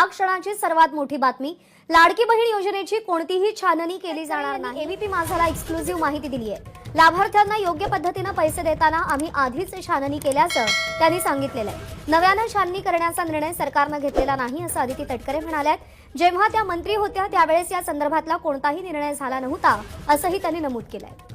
या क्षणाची सर्वात मोठी बातमी लाडकी बहीण योजनेची कोणतीही छाननी केली जाणार नाही. एबीपी माझाला एक्सक्लुझिव्ह माहिती दिली आहे लाभार्थ्यांना योग्य पद्धतीनं पैसे देताना आम्ही आधीच छाननी केल्याचं त्यांनी सांगितलेलं आहे. नव्यानं छाननी करण्याचा निर्णय सरकारनं घेतलेला नाही असं आदिती तटकरे म्हणाल्यात. जेव्हा त्या मंत्री होत्या त्यावेळेस या संदर्भातला कोणताही निर्णय झाला नव्हता असंही त्यांनी नमूद केलंय.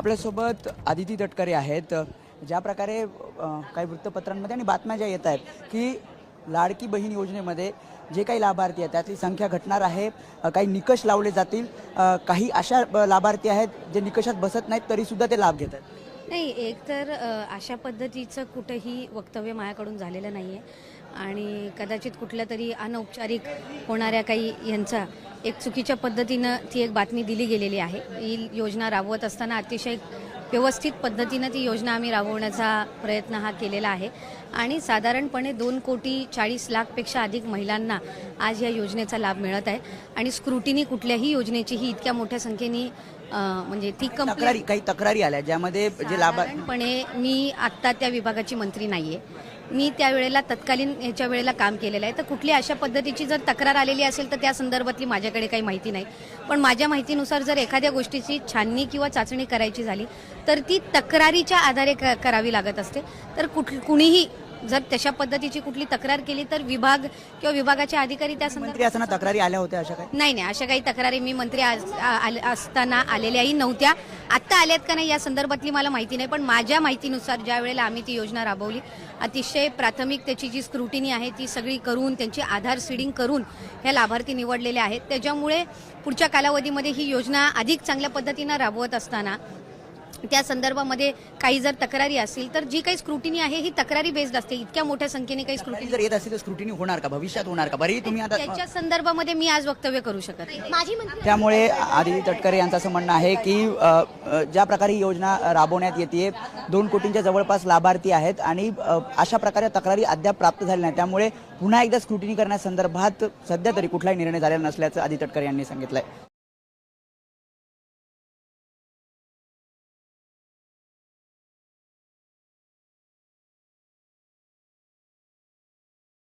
आपल्यासोबत आदिती तटकरे आहेत ज्या प्रकारे काही वृत्तपत्रांमध्ये आणि बातम्या ज्या येत आहेत की लाडकी बहीण योजनेमध्ये जे काही लाभार्थी आहेत त्यातली संख्या घटणार आहे काही निकष लावले जातील काही अशा लाभार्थी आहेत जे निकषात बसत नाहीत तरीसुद्धा ते लाभ घेत आहेत. नाही एक तर अशा पद्धतीचं कुठंही वक्तव्य माझ्याकडून झालेलं नाही आहे आणि कदाचित कुठल्या तरी अनौपचारिक होणाऱ्या काही यांचा एक चुकीच्या पद्धतीनं ती एक बातमी दिली गेलेली आहे. ही योजना राबवत असताना अतिशय व्यवस्थित पद्धतीनं ती योजना आम्ही राबवण्याचा प्रयत्न हा केलेला आहे. आणि साधारणपणे दोन कोटी चाळीस लाखपेक्षा अधिक महिलांना आज या योजनेचा लाभ मिळत आहे. आणि स्क्रुटिनी कुठल्याही योजनेची ही इतक्या मोठ्या संख्येने म्हणजे ती कंप्लेंट तक्रारी काही तक्रारी आल्या ज्यामध्ये जे मी आत्ता त्या विभागाची मंत्री नाहीये. मी त्यावेळेला तत्कालीन ह्याच्या वेळेला काम केलेलं आहे. तर कुठली अशा पद्धतीची जर तक्रार आलेली असेल तर त्या संदर्भातली माझ्याकडे काही माहिती नाही. पण माझ्या माहितीनुसार जर एखाद्या गोष्टीची छाननी किंवा चाचणी करायची झाली तर ती तक्रारीच्या आधारे करावी लागत असते. तर कुठ कुणीही जर तशा पद्धतीची कुठली तक्रार केली तर विभाग किंवा विभागाचे अधिकारी त्या संदर्भात तक्रारी आल्या होत्या अशा काही? नाही नाही अशा काही तक्रारी मी मंत्री असताना आलेल्याही नव्हत्या. आत्ता आल्यात का नाही या संदर्भातली मला माहिती नाही पण माझ्या माहितीनुसार ज्या वेळेला आम्ही ती योजना राबवली अतिशय प्राथमिक त्याची जी स्क्रुटिनी आहे ती सगळी करून त्यांची आधार सीडिंग करून ह्या लाभार्थी निवडलेल्या आहेत. त्याच्यामुळे पुढच्या कालावधीमध्ये ही योजना अधिक चांगल्या पद्धतीनं राबवत असताना त्या संदर्भामध्ये काही जर तक्रारी असतील तर जी काही स्क्रुटिनी आहे ही तक्रारी बेस्ड असते. इतक्या मोठ्या संख्येने काही स्क्रुटिनी जर येत असेल तर स्क्रुटिनी होणार का? भविष्यात होणार का? बरी तुम्ही आता त्याच्या संदर्भामध्ये मी आज वक्तव्य करू शकत नाही. मंत्री त्यामुळे आदिती तटकरे यांचं असं म्हणणं आहे की अ, अ, ज्या प्रकारे ही योजना राबवण्यात येते दोन कोटींच्या जवळपास लाभार्थी आहेत आणि अ, अशा प्रकारे तक्रारी अद्याप प्राप्त झाल्या नाही त्यामुळे पुन्हा एकदा स्क्रुटिनी करण्यासंदर्भात सध्या तरी कुठलाही निर्णय झालेला नसल्याचं आदिती तटकरे यांनी सांगितलंय.